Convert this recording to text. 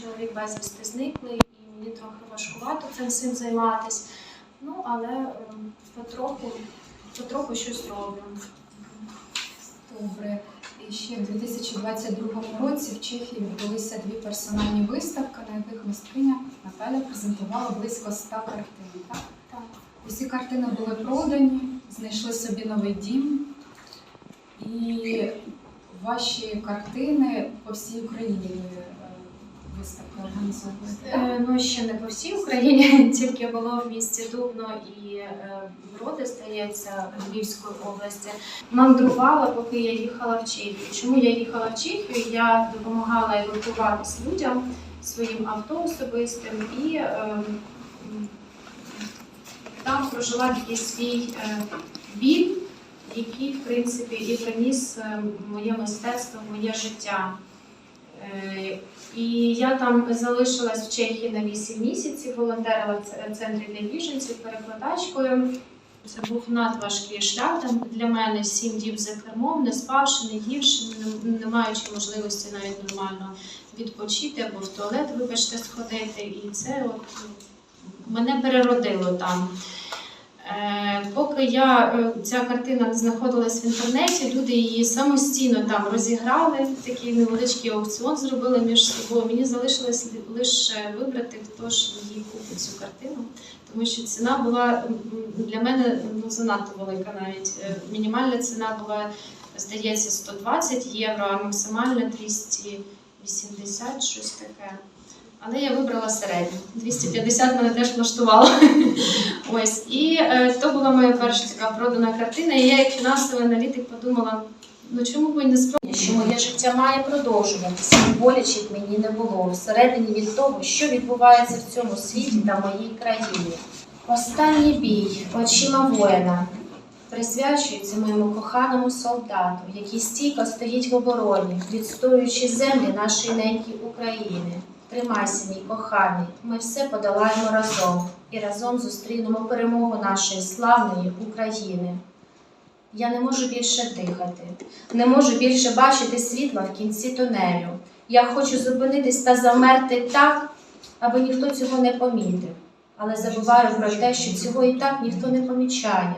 чоловік безвісти зниклий, і мені трохи важкувато цим всім займатися. Ну, але ем, потроху, потроху щось роблю. Добре. І ще в 2022 році в Чехії відбулися дві персональні виставки, на яких мисткиня Наталя презентувала близько 100 картин. Так? Так. Усі картини були продані, знайшли собі новий дім. І ваші картини по всій Україні виставки організовуєте. Е, Ну, ще не по всій Україні, тільки було в місті Дубно і е, Броди, здається, Львівської області. Мандрувала, поки я їхала в Чехію. Чому я їхала в Чехію? Я допомагала евакуюватися людям своїм авто особистим і е, там прожила такий свій е, біль, який, в принципі, і приніс е, моє мистецтво, моє життя. Е, І я там залишилась в Чехії на 8 місяців, волонтерила в центрі для біженців перекладачкою. Це був надважкий шлях там для мене сім діб за кермом, не спавши, не ївши, не, не маючи можливості навіть нормально відпочити або в туалет, вибачте, сходити. І це от мене переродило там. Е, поки я е, ця картина знаходилась в інтернеті, люди її самостійно там розіграли. Такий невеличкий аукціон зробили між собою. Мені залишилось лише вибрати, хто ж її купить цю картину, тому що ціна була для мене ну, занадто велика навіть. Е, Мінімальна ціна була, здається, 120 євро, а максимальна 280, щось таке. Але я вибрала середню. 250 мене теж влаштувало. Ось. І е, то була моя перша така продана картина. І я, як фінансовий аналітик, подумала: ну чому б не спробувати? що моє життя має продовжуватися, боляче мені не було всередині від того, що відбувається в цьому світі та моїй країні. Останній бій очима воїна присвячується моєму коханому солдату, який стійко стоїть в обороні, відстоюючи землі нашої неньки України. Тримайся, мій коханий, ми все подолаємо разом і разом зустрінемо перемогу нашої славної України. Я не можу більше дихати, не можу більше бачити світла в кінці тунелю. Я хочу зупинитись та замерти так, аби ніхто цього не помітив. Але забуваю про те, що цього і так ніхто не помічає.